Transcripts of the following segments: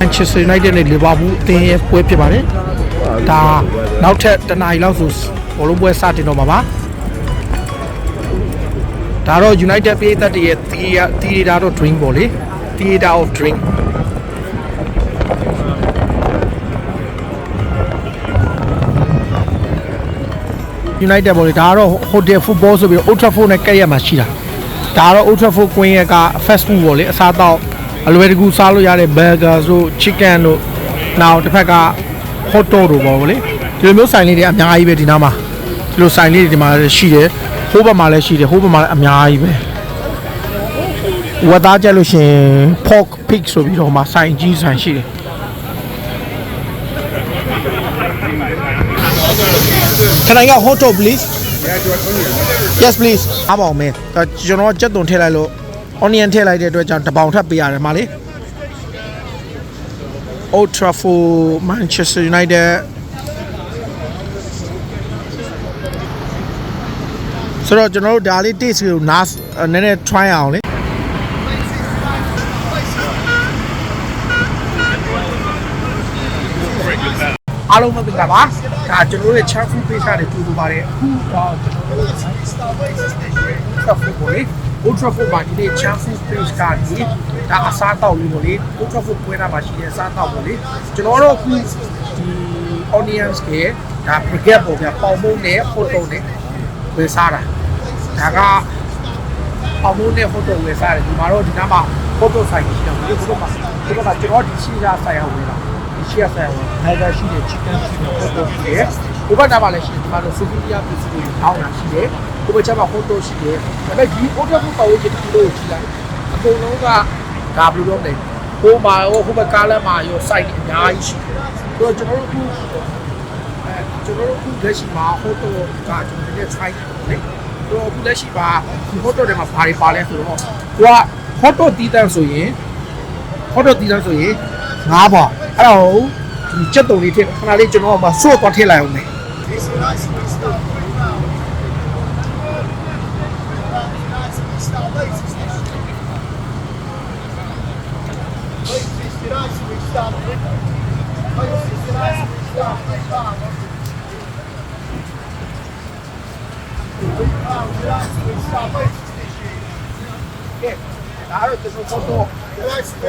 Manchester United နဲ့ Liverpool အသင်းရဲ့ပွဲဖြစ်ပါတယ်ဒါနောက်ထပ်တစ်နာရီလောက်ဆိုဘောလုံးပွဲစတင်တော့မှာပါဒါတော့ United ပြည်သက်တရဲ့ Theater Theater of Dream ပေါ့လေ Theater of Dream United ပေါ့လေဒါကတော့ Hotel Football ဆိုပြီးတော့ Old Trafford နဲ့ကပ်ရက်မှာရှိတာဒါကတော့ Old Trafford ကွင်းရက fast food ပေါ့လေအစားတော့ အလွယ်တကူစားလို့ရတဲ့ burger တို့ chicken တို့နောက်တစ်ဖက်က hot dog တို့ပေါ့လေဒီလိုမျိုးဆိုင်လေးတွေအများကြီးပဲဒီနားမှာဒီလိုဆိုင်လေးတွေဒီမှာရှိတယ်ဟိုးဘက်မှာလည်းရှိတယ်ဟိုးဘက်မှာလည်းအများကြီးပဲဝတ်သားကြက်လို့ရှရင် pork pig ဆိုပြီးတော့မှဆိုင်ကြီးဆိုင်ရှိတယ် Can I get hot dog please? Yes please. အားပါအောင်မင်းဒါကျွန်တော်ကြက်သွန်ထည့်လိုက်လို့ onion ထည့်လိုက်တဲ့အတွက်ကြောင့်တစ်ပေါင်ထပ်ပေးရတယ်မလေး Old Trafford Manchester United ဆိုတော့ကျွန်တော်တို့ဒါလေး taste ကိုနားနည်းနည်း try အောင်လေအားလုံးမင်္ဂလာပါဒါကျွန်တော်တို့ရဲ့ chat food page ကနေကြိုဆိုပါတယ်အခုတော့ကျွန်တော်တို့ Trafford ကိုလေ Old Trafford မှာဒီနေ့ chat food page ကနေဒါအစားတောက်လေးကိုလေ Old Trafford ပွဲတာမှာရှိတဲ့အစားတောက်ကိုလေကျွန်တော်တို့အခုဒီ audience ကဒါ brigade ပေါ့ဗျာပေါင်မုံနဲ့ photo နဲ့ဝယ်စားတာဒါကပေါင်မုံနဲ့ photo ဝယ်စားတယ်ဒီမှာတော့ဒီနားမှာ photo ဆိုင်ရှိတယ်ဒီ photo မှာဒီကကျွန်တော်ဒီရှိရဆိုင်အောင်ဝင်လာရှိရဆိုင်ဝင်နိုင်တာရှိတယ် chicken ရှိတယ် hot dog ရှိတယ်ဘုဘနာပါလည်းရှိတယ်ဒီမှာတော့ souvenir piece တွေတောင်းတာရှိတယ် ဘုဘချက်မှာ hot dog ရှိတယ်ဒါပေမဲ့ဒီ hot dog ကိုပတ်ဝန်းကျင်တစ်ခုလို့ကြည့်လိုက်အကုန်လုံးကဒါဘယ်လိုလုပ်လဲဟိုမှာရောဟိုဘက်ကားလမ်းမှာရော site အများကြီးရှိတယ်ဆိုတော့ကျွန်တော်တို့အခုအဲကျွန်တော်တို့အခုလက်ရှိမှာ hot dog ကကျွန်တော်တို့ try တယ်လေတော့အခုလက်ရှိမှာဒီ hot dog တွေမှာဘာတွေပါလဲဆိုတော့သူက hot dog တီးတန်းဆိုရင်ဟောတော့တီးသားဆိုရင်ငါးပါအဲ့တော့ဒီချက်တုံလေးထည့်ခဏလေးကျွန်တော်ကမှစိုးသွားထည့်လိုက်အောင်မယ် ကဲဒါတော့ကျွန်တော်တော့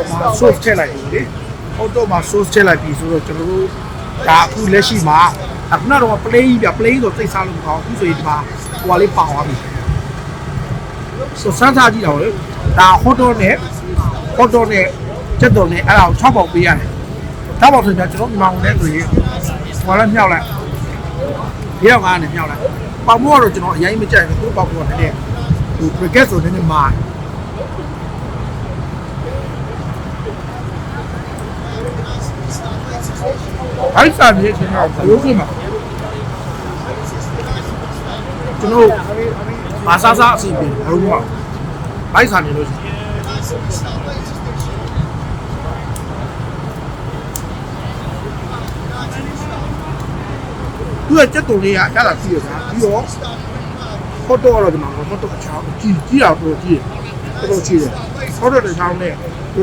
မှာ source ထည့်လိုက်ပြီလေ auto မှာ source ထည့်လိုက်ပြီဆိုတော့ကျွန်တော်တို့ဒါအခုလက်ရှိမှာအခုနောက်တော့ play ကြီးပြ play ဆိုသိစားလို့မကောင်းဘူးအခုဆိုရင်ဒီမှာဟိုကလေးပေါအောင်ပြီဆိုစမ်းစားကြည့်တော့လေဒါ hot dog နဲ့ hot dog နဲ့ ချက်တော်နဲ့အဲ့ဒါကို6ပေါက်ပေးရတယ်6ပေါက်ဆိုရင်ကျွန်တော်မြန်မာဝင်တဲ့ဆိုရင်ဟိုလည်းမြောက်လိုက်ရောက်ကားနဲ့မြောက်လိုက်ပေါက်မို့ကတော့ကျွန်တော်အရင်မကြိုက်ဘူးသူပေါက်မို့ကလည်းဟို cricket ဆိုနေနေမှာအဲ့ဒီစာမြေကျွန်တော်ဘယ်လိုဖြစ်မှာကျွန်တော်မာဆာဆာအစီအပြေဘယ်လိုမှဘိုက်စာနေလို့ရှိရင် သူကစက်တုံလေးကရတာကြည့်ရတာပြီးတော့ဖော်တော့တော့ဒီမှာဖော်တော့ချောင်းကြည့်ကြည့်တော့တော်ကြည့်တော်တော်ကြည့်တယ်ဖော်တော့တဲ့ချောင်းနဲ့သူ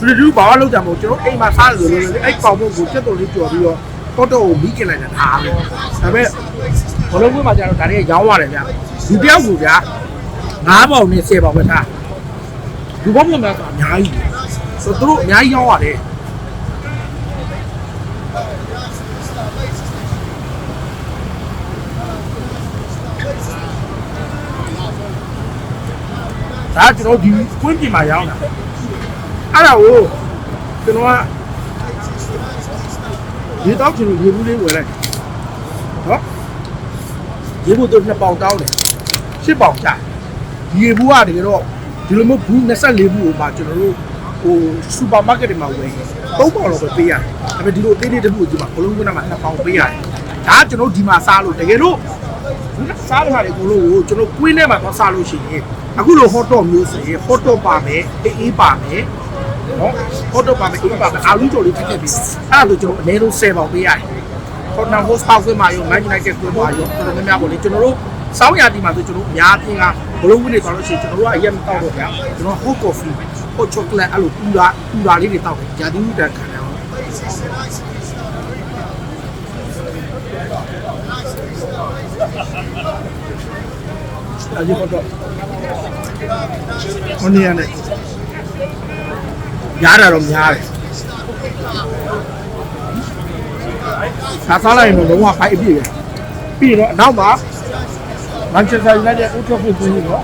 ကဒီလူဘာလို့ကြမလို့ကျွန်တော်အိမ်မှာစားလို့လို့အဲ့ကောင်မို့ကိုစက်တုံလေးကြော်ပြီးတော့တော့တော့ကိုမိကျင်လိုက်တာဒါပဲဒါပေမဲ့ဘလုံးကွင်းမှာကျတော့ဒါတွေကရောင်းရတယ်ဗျဒီတယောက်ကိုဗျာ9ပေါင်နဲ့10ပေါင်ပဲထားဒီဘောမှာကအများကြီးဆိုတော့သူတို့အများကြီးရောင်းရတယ် ဒါကျွန်တော်ဒီကွင်းပြင်မှာရောင်းတာအဲ့ဒါကိုကျွန်တော်ကရေတောက်ချင်လို့ရေဘူးလေးဝယ်လိုက်နော်ရေဘူးတော့နှစ်ပေါင်တောင်းတယ်ရှစ်ပေါင်ကျရေဘူးကတကယ်တော့ဒီလိုမျိုးဘူး24ဘူးကိုမှကျွန်တော်တို့ဟိုစူပါမားကတ်တွေမှာဝယ်ရင်3ပေါင်လောက်ပဲပေးရတယ်ဒါပေမဲ့ဒီလိုအသေးလေးတစ်ခုကိုဒီမှာဘလုံးကွင်းထဲမှာ2ပေါင်ပေးရတယ်ဒါကကျွန်တော်ဒီမှာစားလို့တကယ်လို့စားရတာလေကိုလို့ကိုကျွန်တော်ကွင်းထဲမှာတော့စားလို့ရှိရင် အခုလို hot dog မျိုးဆိုရင် hot dog ပါမယ်အေးပါမယ်နော်ဟိုတော့ပါမယ်ဒီပါမယ်အာလူကြော်လေးထည့်ထည့်ပြီးအဲ့ဒါဆိုကျွန်တော်အနည်းဆုံး10ပေါင်ပေးရတယ်ဟိုနာဟိုစပေါက်ခွင့်မှာရောမန်ယူနိုက်တက်ခွင့်မှာရောတော်တော်များများပေါ့လေကျွန်တော်တို့စောင်းရာတီမှာဆိုကျွန်တော်အများအပြင်းကဘလုံးဝင်းတွေဆိုလို့ရှိရင်ကျွန်တော်တို့ကအရင်မတောက်တော့ဗျာကျွန်တော်ဟိုကော်ဖီ hot chocolate အဲ့လိုပူတာပူတာလေးတွေတောက်တယ်ဂျာတီဦးတန်ခံတယ်ဟုတ်အဒီ ကတော့ဟိုနေရနဲ့ရားတာတော့များတယ်စားစားလိုက်ရင်တော့လုံးဝဖိုက်အပြည့်ပဲပြီးတော့အနောက်မှာ Manchester United ဥထုတ်ဖို့ပြင်နေတော့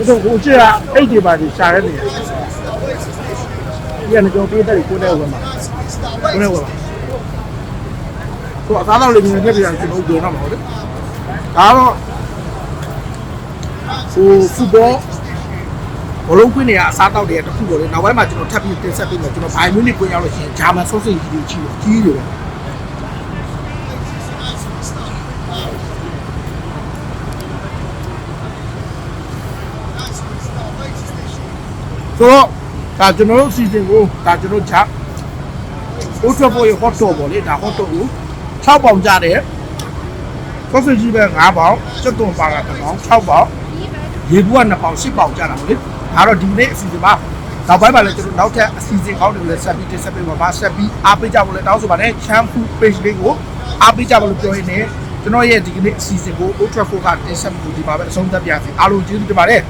ဥထုတ်ကိုကျက်အိတ်ဒီပါဒီရှာရဲနေတယ်ဒီကနေကြောပေးတဲ့ကိုတဲ့ဝင်မှာကိုတဲ့ဝင်မှာဆိုအသားတော်လေးမြင်နေပြန်ကျွန်တော်ပြောတော့မှာဟုတ်တယ်ဒါတော့ ဟိုဖူဘောဘလုံးကွင်းနေရအစားတောက်တွေကတခုတော့လေနောက်ပိုင်းမှာကျွန်တော်ထပ်ပြီးတင်ဆက်ပေးမယ်ကျွန်တော်ဘိုင်မြူနစ်ကွင်းရောက်လို့ရှိရင်ဂျာမန်ဆော့ဆေ့ကြီးကြီးကြီးတယ်ဆိုတော့ဒါကျွန်တော်တို့စီစဉ်ကိုဒါကျွန်တော်ဂျာအိုးထဖို့ရဟော့တော့ပေါ့လေဒါဟော့တော့ကို6ပေါင်ကြတယ်ဆော့ဆေ့ကြီးပဲ9ပေါင်စက်သွန်ပါကတစ်ပေါင်6ပေါင် ရေဘူးက2ပေါင်10ပေါင်ကျတာပေါ့လေဒါတော့ဒီနေ့အစီအစဉ်ပါနောက်ပိုင်းမှာလည်းကျွန်တော်နောက်ထပ်အစီအစဉ်ကောင်းတွေလည်းဆက်ပြီးတင်ဆက်ပေးပါပါဆက်ပြီးအားပေးကြဖို့လည်းတောင်းဆိုပါတယ် shampoo page လေးကိုအားပေးကြဖို့လို့ပြောရင်းနဲ့ကျွန်တော်ရဲ့ဒီကနေ့အစီအစဉ်ကို Ultra Focus တင်ဆက်မှုဒီပါပဲအဆုံးသတ်ပြစီအားလုံးကျေးဇူးတင်ပါတယ်